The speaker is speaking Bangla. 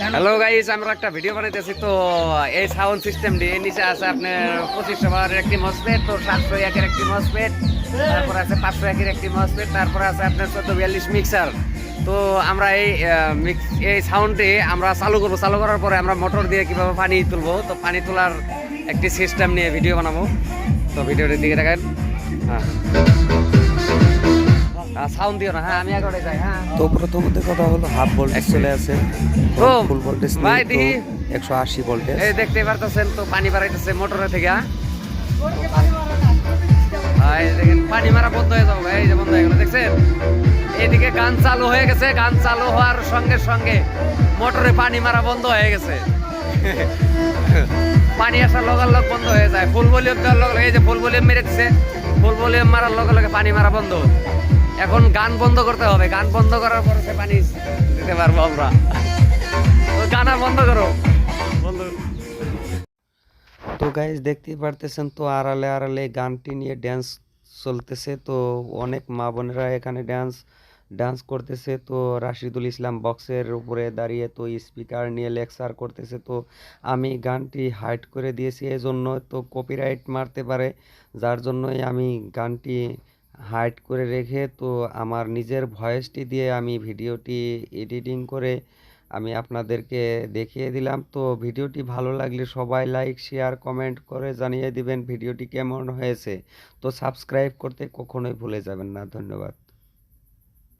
হ্যালো গাইস আমরা একটা ভিডিও বানাইতেছি। তো, এই সাউন্ড সিস্টেম দিয়ে নিচে আছে আপনার পঁচিশশো বারের একটি মসপেট তো সাতশো একের একটি মসপেট তারপর আছে পাঁচশো একের একটি মসপেট তারপর আছে আপনার চোদ্দ বিয়াল্লিশ মিক্সার তো আমরা এই এই সাউন্ডে আমরা চালু করব। চালু করার পরে আমরা মোটর দিয়ে কীভাবে পানি তুলবো? তো পানি তোলার একটি সিস্টেম নিয়ে ভিডিও বানাবো। তো ভিডিওটির দিকে দেখেন। হ্যাঁ। সাউন্ড দিও না হ্যাঁ আমি আগে যাই হ্যাঁ। তো প্রথমত কথা হলো হাফ ভোল্টেজ চলে আছে ফুল ভোল্টেজ ভাই দেখি। একশো আশি ভোল্টেজ এই দেখতে পারতেছেন তো পানি বাড়াইতেছে মোটরে থেকে হ্যাঁ? দেখেন পানি মারা বন্ধ হয়ে যাব এই যে বন্ধ হয়ে গেল দেখছেন? এইদিকে গান চালু হয়ে গেছে গান চালু হওয়ার সঙ্গে সঙ্গে মোটরে পানি মারা বন্ধ হয়ে গেছে। পানি আসার লগার লগ বন্ধ হয়ে যায়। ফুল ভলিউম দেওয়ার লগে এই যে ফুল ভলিউম মেরে দিচ্ছে ফুল ভলিউম মারার লগে লগে পানি মারা বন্ধ। এখন গান বন্ধ করতে হবে। গান বন্ধ করার পরে সে পানি দিতে পারব আমরা। গান বন্ধ করো। তো গাইজ দেখতেই পারতেছেন তো আড়ালে আড়ালে গানটি নিয়ে ড্যান্স চলতেছে। তো অনেক মা বোনেরা এখানে ড্যান্স ডান্স করতেছে। তো রাশিদুল ইসলাম বক্সের উপরে দাঁড়িয়ে তো স্পিকার নিয়ে লেকচার করতেছে। তো আমি গানটি হাইড করে দিয়েছি। এই জন্য তো কপিরাইট মারতে পারে। যার জন্যই আমি গানটি হাইড করে রেখে তো আমার নিজের ভয়েসটি দিয়ে আমি ভিডিওটি এডিটিং করে আমি আপনাদেরকে দেখিয়ে দিলাম। তো ভিডিওটি ভালো লাগলে সবাই লাইক শেয়ার কমেন্ট করে জানিয়ে দিবেন ভিডিওটি কেমন হয়েছে। তো সাবস্ক্রাইব করতে কখনোই ভুলে যাবেন না। ধন্যবাদ।